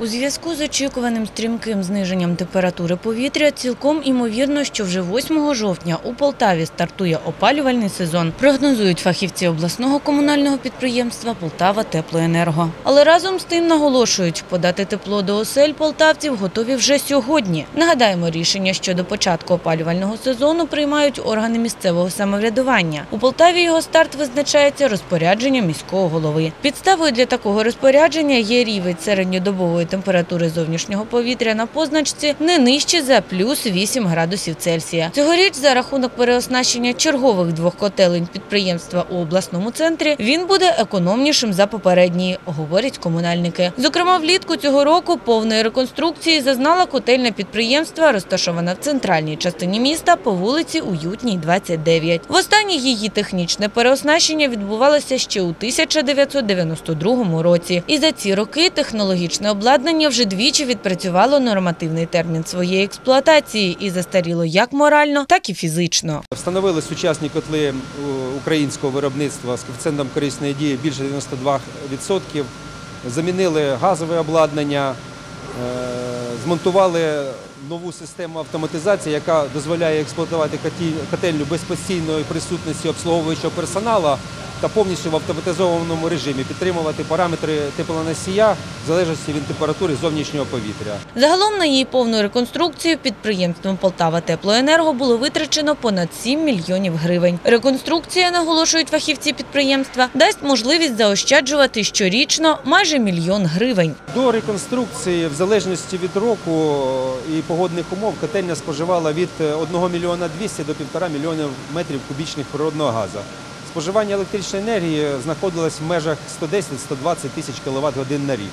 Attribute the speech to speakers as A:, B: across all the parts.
A: У зв'язку з очікуваним стрімким зниженням температури повітря, цілком імовірно, що вже 8 жовтня у Полтаві стартує опалювальний сезон. Прогнозують фахівці обласного комунального підприємства Полтава Теплоенерго. Але разом з тим наголошують, подати тепло до осель полтавців готові вже сьогодні. Нагадаємо, рішення щодо початку опалювального сезону приймають органи місцевого самоврядування. У Полтаві його старт визначається розпорядженням міського голови. Підставою для такого розпорядження є рівень середньодобової температури зовнішнього повітря на позначці не нижче за плюс 8 градусів Цельсія. Цьогоріч за рахунок переоснащення чергових двох котелень підприємства у обласному центрі він буде економнішим за попередній, говорять комунальники. Зокрема, влітку цього року повної реконструкції зазнала котельня підприємства, розташована в центральній частині міста по вулиці Уютній, 29. Востаннє її технічне переоснащення відбувалося ще у 1992 році. І за ці роки технологічне обладнання вже двічі відпрацювало нормативний термін своєї експлуатації і застаріло як морально, так і фізично.
B: Встановили сучасні котли українського виробництва з коефіцієнтом корисної дії більше 92%. Замінили газове обладнання, е, змонтували нову систему автоматизації, яка дозволяє експлуатувати котельню без постійної присутності обслуговуючого персоналу та повністю в автоматизованому режимі підтримувати параметри теплоносія в залежності від температури зовнішнього повітря.
A: Загалом на її повну реконструкцію підприємством Полтава Теплоенерго було витрачено понад 7 мільйонів гривень. Реконструкція, наголошують фахівці підприємства, дасть можливість заощаджувати щорічно майже мільйон гривень.
B: До реконструкції, в залежності від року і погодних умов, котельня споживала від 1 мільйона 200 до 1,5 мільйонів метрів кубічних природного газу. Споживання електричної енергії знаходилось в межах 110-120 тисяч кВт годин на рік.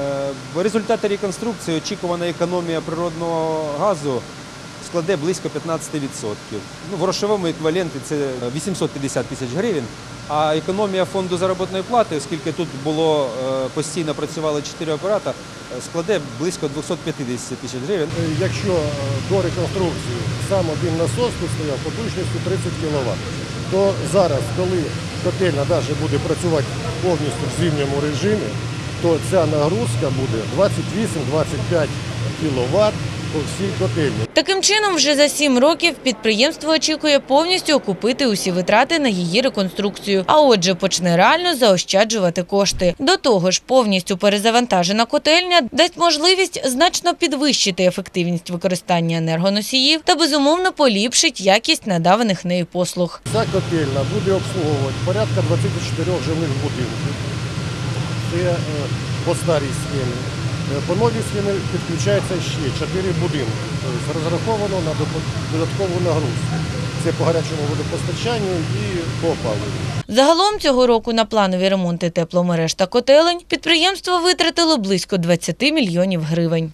B: Е, В результаті реконструкції очікувана економія природного газу складе близько 15%. Ну, в грошовому еквіваленті це 850 тисяч гривень. А економія фонду заробітної плати, оскільки тут було е, постійно працювали 4 оператора, е, складе близько 250 тисяч гривень.
C: Е, Якщо до реконструкції сам один насос тут стояв потужністю 30 кВт, то зараз, коли котельня навіть буде працювати повністю в зимньому режимі, то ця нагрузка буде 28-25 кВт по всій котельні.
A: Таким чином, вже за сім років підприємство очікує повністю окупити усі витрати на її реконструкцію, а отже, почне реально заощаджувати кошти. До того ж, повністю перезавантажена котельня дасть можливість значно підвищити ефективність використання енергоносіїв та безумовно поліпшить якість надаваних нею послуг.
C: Ця котельня буде обслуговувати порядка 24 жилих будинків. Це е, по старій схемі. Е, По новій схемі підключається ще 4 будинки. Тобто розраховано на додаткову нагрузку. Це по гарячому водопостачанню і по опаленню.
A: Загалом цього року на планові ремонти тепломереж та котелень підприємство витратило близько 20 мільйонів гривень.